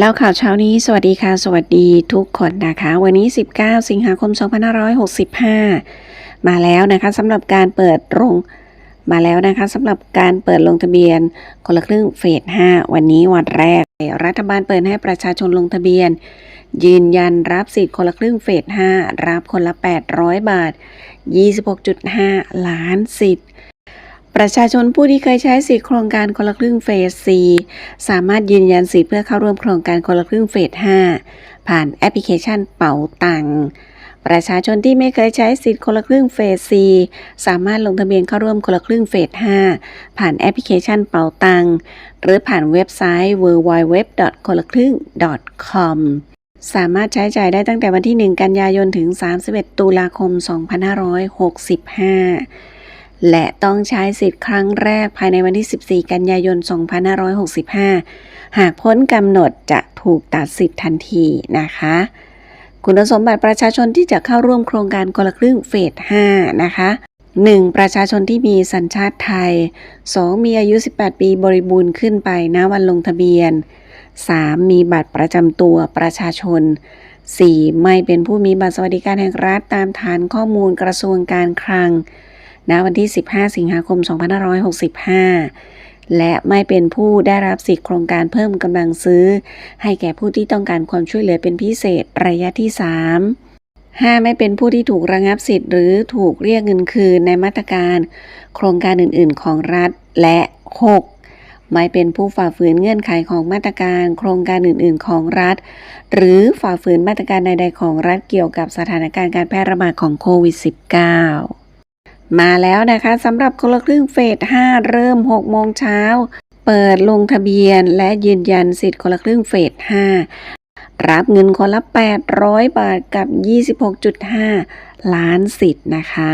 แล้วข่าวเช้านี้ สวัสดีค่ะ สวัสดีทุกคนนะคะ วันนี้ 19 สิงหาคม 2565 มาแล้วนะคะสำหรับการเปิดลงมาแล้วนะคะสำหรับการเปิดลงทะเบียนคนละครึ่งเฟส 5 วันนี้วันแรก รัฐบาลเปิดให้ประชาชนลงทะเบียน ยืนยันรับสิทธิ์คนละครึ่งเฟส 5 รับคนละ 800 บาท 26.5 ล้านสิทธิ์ ประชาชนผู้ที่เคยใช้สิทธิโครงการคนละครึ่งเฟส 4 สามารถยืนยันสิทธิเพื่อเข้าร่วมโครงการคนละครึ่งเฟส 5 ผ่านแอปพลิเคชันเป๋าตังค์ประชาชนที่ไม่เคยใช้สิทธิคนละครึ่งเฟส 4 สามารถลงทะเบียนเข้าร่วมคนละครึ่งเฟส 5 ผ่านแอปพลิเคชันเป๋าตังค์หรือผ่านเว็บไซต์ www. คนละครึ่ง .com สามารถใช้จ่ายได้ตั้งแต่วันที่ 1 กันยายนถึง 31 ตุลาคม 2565 และต้องใช้สิทธิ์ครั้งแรกภายในวันที่ 14 กันยายน 2565 หากพ้นกำหนดจะถูกตัดสิทธิ์ทันทีนะคะ คุณสมบัติประชาชนที่จะเข้าร่วมโครงการคนละครึ่งเฟส 5 นะคะ 1. ประชาชนที่มีสัญชาติไทย 2. มีอายุ 18 ปีบริบูรณ์ขึ้นไปณวันลงทะเบียน 3. มีบัตรประจำตัวประชาชน 4. ไม่เป็นผู้มีบัตรสวัสดิการแห่งรัฐตามฐานข้อมูลกระทรวงการคลัง ณวันที่ 15 สิงหาคม 2565 และไม่เป็นผู้ได้รับสิทธิโครงการเพิ่มกำลังซื้อ ให้แก่ผู้ที่ต้องการความช่วยเหลือเป็นพิเศษระยะที่ 3 5. ไม่เป็นผู้ที่ถูกระงับสิทธิ์หรือถูกเรียกเงินคืนในมาตรการ โครงการอื่น ๆ ของรัฐและ 6. ไม่เป็นผู้ฝ่าฝืนเงื่อนไขของมาตรการ โครงการอื่น ๆ ของรัฐ หรือฝ่าฝืนมาตรการใด ๆ ของรัฐเกี่ยวกับสถานการณ์การแพร่ระบาดของโควิด -19 มาแล้วนะคะสำหรับคนละครึ่งเฟส 5 เริ่ม 6 โมงเช้า เปิดลงทะเบียนและยืนยันสิทธิ์คนละครึ่งเฟส 5 รับเงินคนละ 800 บาทกับ 26.5 ล้านสิทธิ์นะคะ